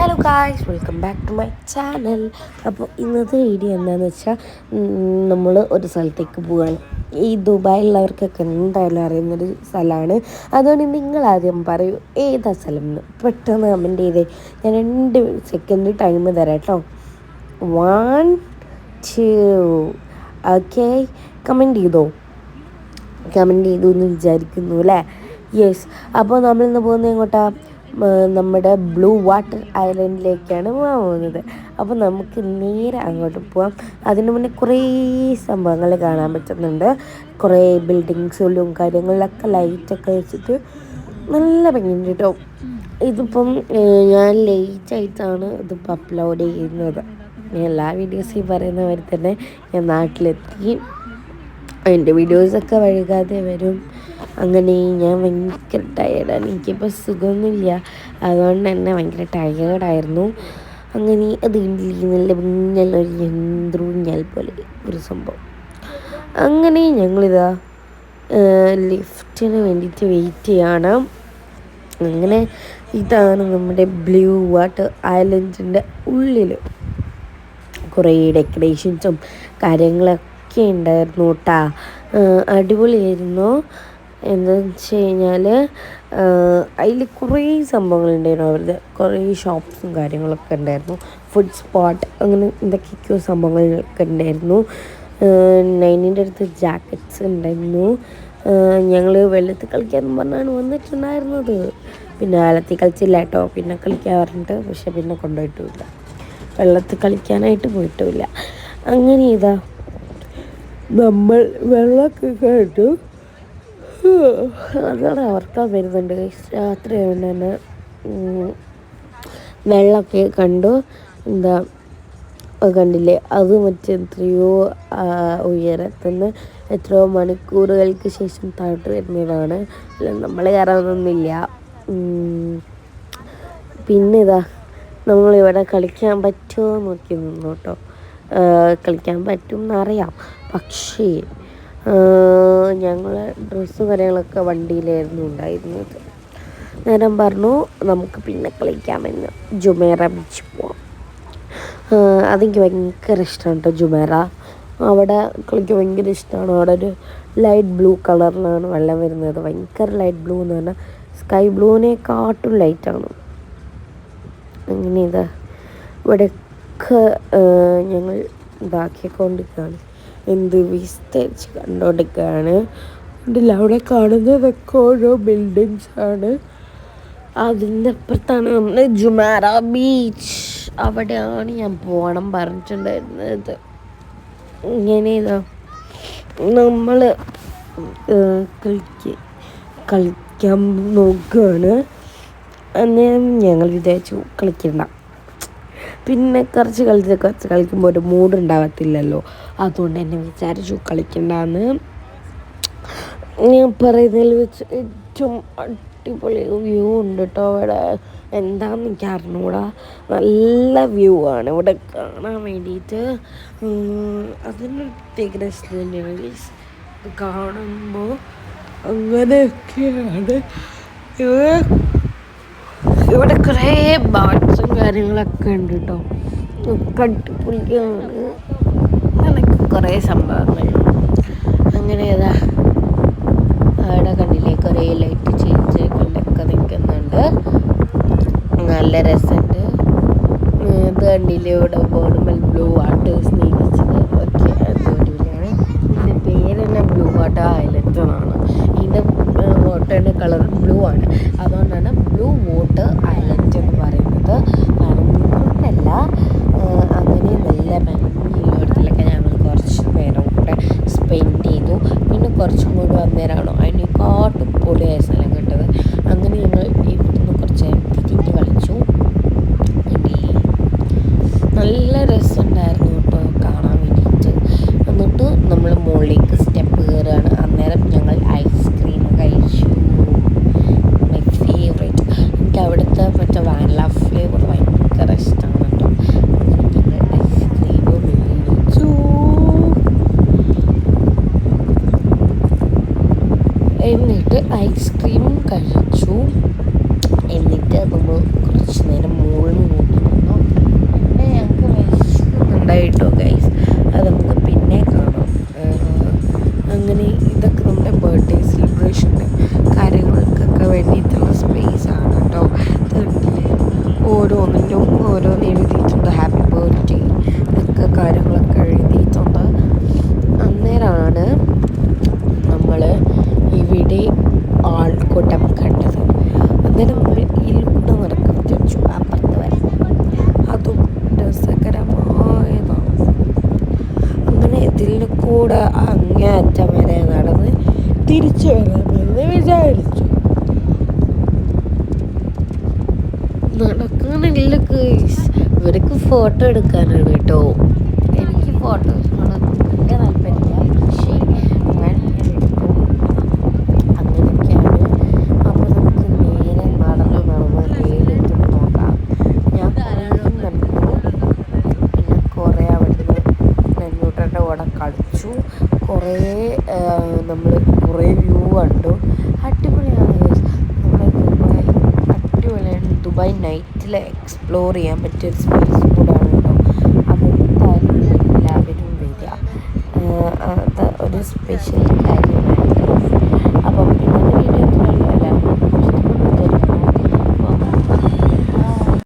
Hello guys welcome back to my channel അപ്പോൾ ഇന്നത്തെ video എന്താണെന്ന് വെച്ചാൽ നമ്മൾ ഒരു സ്ഥലത്തേക്ക് പോവുകയാണ് ഈ ദുബായിലുള്ളവർക്കൊക്കെ എന്തായാലും അറിയുന്നൊരു സ്ഥലമാണ്. അതുകൊണ്ട് നിങ്ങൾ ആദ്യം പറയൂ ഏതാ സ്ഥലം എന്ന്? പെട്ടെന്ന് കമന്റ് ചെയ്തേ. ഞാൻ രണ്ട് സെക്കൻഡ് ടൈം തരാം കേട്ടോ. വൺ ടു ഓക്കെ കമന്റ് ചെയ്തോ? കമന്റ് ചെയ്തു എന്ന് വിചാരിക്കുന്നു അല്ലേ? യെസ് അപ്പോൾ നമ്മളിന്ന് പോകുന്നത് എങ്ങോട്ടാ? മ, നമ്മുടെ ബ്ലൂ വാട്ടർ ഐലൻഡിലേക്കാണ് പോകുന്നത് അപ്പോൾ നമുക്ക് നേരെ അങ്ങോട്ട് പോവാം. അതിന് മുന്നേ കുറേ സംഭവങ്ങൾ കാണാൻ പറ്റുന്നുണ്ട്. കുറേ ബിൽഡിങ്സുകളും കാര്യങ്ങളിലൊക്കെ ലൈറ്റൊക്കെ വെച്ചിട്ട് നല്ല ഭംഗിയുണ്ട് കേട്ടോ. ഇതിപ്പം ഞാൻ ലേറ്റായിട്ടാണ് ഇതിപ്പോൾ അപ്ലോഡ് ചെയ്യുന്നത്. എല്ലാ വീഡിയോസും പറയുന്ന മാതിരി തന്നെ ഞാൻ നാട്ടിലെത്തി. എന്റെ വീഡിയോസൊക്കെ വഴുകാതെ വരും. അങ്ങനെ ഞാൻ ഭയങ്കര ടയേർഡാണ് എനിക്കിപ്പോൾ സുഖമൊന്നുമില്ല. അതുകൊണ്ട് തന്നെ ഭയങ്കര ടയേർഡായിരുന്നു അങ്ങനെ അത് നല്ല മിന്നലൊരു യന്ത്രൂഞ്ഞാൽ പോലെ ഒരു സംഭവം. അങ്ങനെ ഞങ്ങളിതാ ലിഫ്റ്റിന് വേണ്ടിയിട്ട് വെയിറ്റ് ചെയ്യാണ്. അങ്ങനെ ഇതാണ് നമ്മുടെ ബ്ലൂ വാട്ടർ ഐലൻഡിന്റെ ഉള്ളിൽ കുറേ ഡെക്കറേഷൻസും കാര്യങ്ങളൊക്കെ ഉണ്ടായിരുന്നു കേട്ടാ അടിപൊളിയായിരുന്നു. എന്താണെന്ന് വെച്ച് കഴിഞ്ഞാൽ അതിൽ കുറേ സംഭവങ്ങളുണ്ടായിരുന്നു. അവരുടെ കുറേ ഷോപ്സും കാര്യങ്ങളൊക്കെ ഉണ്ടായിരുന്നു. ഫുഡ് സ്പോട്ട് അങ്ങനെ എന്തൊക്കെയൊക്കെയോ സംഭവങ്ങളൊക്കെ ഉണ്ടായിരുന്നു. നൈനിന്റെ അടുത്ത് ജാക്കറ്റ്സ് ഉണ്ടായിരുന്നു. ഞങ്ങൾ വെള്ളത്തിൽ കളിക്കാമെന്ന് പറഞ്ഞാണ് വന്നിട്ടുണ്ടായിരുന്നത്. പിന്നെ വെള്ളത്തിൽ കളിച്ചില്ല കേട്ടോ പിന്നെ കളിക്കാൻ പറഞ്ഞിട്ട് പക്ഷെ പിന്നെ കൊണ്ടുപോയിട്ടുമില്ല വെള്ളത്തിൽ കളിക്കാനായിട്ട് പോയിട്ടുമില്ല. അങ്ങനെ ഇതാ. നമ്മൾ വെള്ളമൊക്കെ കേട്ടു അങ്ങനെ ഓർക്കാൻ വരുന്നുണ്ട്. രാത്രി തന്നെ വെള്ളമൊക്കെ കണ്ടു. എന്താ കണ്ടില്ലേ? അത് മറ്റേ എത്രയോ ഉയരത്തുനിന്ന് എത്രയോ മണിക്കൂറുകൾക്ക് ശേഷം താഴ്ത്തു വരുന്നതാണ്. നമ്മൾ കയറാനൊന്നുമില്ല. പിന്നെ ഇതാ നമ്മളിവിടെ കളിക്കാൻ പറ്റുമോ നോക്കി നിന്നു കേട്ടോ കളിക്കാൻ പറ്റും എന്നറിയാം. പക്ഷേ ഞങ്ങൾ ഡ്രസ്സ് കാര്യങ്ങളൊക്കെ വണ്ടിയിലായിരുന്നു ഉണ്ടായിരുന്നത്. നേരം പറഞ്ഞു നമുക്ക് പിന്നെ കളിക്കാമെന്ന്. ജുമേറ ബീച്ച് പോവാം. അതെനിക്ക് ഭയങ്കര ഇഷ്ടമാണ് കേട്ടോ ജുമേറ. അവിടെ കളിക്കാൻ ഭയങ്കര ഇഷ്ടമാണ്. അവിടെ ഒരു ലൈറ്റ് ബ്ലൂ കളറിലാണ് വെള്ളം വരുന്നത്. ഭയങ്കര ലൈറ്റ് ബ്ലൂ എന്ന് പറഞ്ഞാൽ സ്കൈ ബ്ലൂവിനെക്കാട്ടും ലൈറ്റാണ് അങ്ങനെ ഇതാ? ഇവിടെയൊക്കെ ഞങ്ങൾ ഇതാക്കിക്കൊണ്ടിരിക്കുകയാണ്. എന്ത് വിസ്തരിച്ച് കണ്ടുകൊണ്ടിരിക്കുകയാണ് ഇതിൽ അവിടെ കാണുന്നതൊക്കെ ഓരോ ബിൽഡിങ്സ് ആണ്. അതിന്റെ അപ്പുറത്താണ് നമ്മൾ ജുമാര ബീച്ച് അവിടെയാണ് ഞാൻ പോകണം പറഞ്ഞിട്ടുണ്ടായിരുന്നത്. ഇങ്ങനെ ഇതാ. നമ്മൾ കളിക്ക കളിക്കാൻ നോക്കുകയാണ്. അന്നേരം ഞങ്ങൾ വിചാരിച്ചു കളിക്കണ്ട. പിന്നെ കുറച്ച് കളിച്ച് കുറച്ച് കളിക്കുമ്പോൾ ഒരു മൂഡ് ഉണ്ടാവത്തില്ലല്ലോ. അതുകൊണ്ട് എന്നെ വിചാരിച്ചു കളിക്കണ്ടെന്ന്. ഞാൻ പറയുന്നതിൽ വെച്ച് ഏറ്റവും അടിപൊളി വ്യൂ ഉണ്ട് കേട്ടോ അവിടെ. എന്താണെന്ന് എനിക്ക് അറിഞ്ഞൂടാ. നല്ല വ്യൂ ആണ് ഇവിടെ കാണാൻ വേണ്ടിയിട്ട്. അതിന്റെ പ്രത്യേക രസം തന്നെയാണ്. കാണുമ്പോൾ അങ്ങനെയൊക്കെയാണ്. ഇവിടെ കുറേ ബാട്സും കാര്യങ്ങളൊക്കെ ഉണ്ട് കേട്ടോ ഒക്കെ അടിപൊളിയാണ്. അങ്ങനെ കുറേ സംഭവങ്ങൾ. മറ്റേ വാനില ഫ്ലേവർ ഭയങ്കര ഇഷ്ടമാണ് കേട്ടോ. എന്നിട്ട് ഐസ്ക്രീം കഴിച്ചു. എന്നിട്ട് നമ്മൾ കുറച്ച് നേരം മുകളിൽ കൂട്ടി ഞങ്ങൾക്ക് വിശക്കുന്നുണ്ടായിട്ടോ ഗൈസ് അത് നമുക്ക് തിരിച്ചു വരാമെന്ന് വിചാരിച്ചു. നടക്കാനില്ല ഇവർക്ക് ഫോട്ടോ എടുക്കാനാണ് കേട്ടോ. എനിക്ക് ഫോട്ടോസിനോട് വലിയ താല്പര്യമില്ല പക്ഷേ ഞാൻ എടുക്കും അങ്ങനെയൊക്കെയാണ് അപ്പോൾ നമുക്ക് നേരെ നടന്ന് നടന്ന് ഏലെത്തും നോക്കാം ഞാൻ കുറേ നടന്നു പിന്നെ കുറേ അവിടുന്ന് നെന്നൂട്ടന്റെ കൂടെ കളിച്ചു കുറേ നമ്മൾ കുറേ വ്യൂ കണ്ടു. അടിപൊളിയാണ്. നമ്മുടെ ദുബായ് അടിപൊളിയാണ്. ദുബായ് നൈറ്റിൽ എക്സ്പ്ലോർ ചെയ്യാൻ പറ്റിയ ഒരു സ്പേസ് കൂടാണ് കേട്ടോ അതെന്തായാലും എല്ലാവരും വരിക. ഒരു സ്പെഷ്യൽ അപ്പം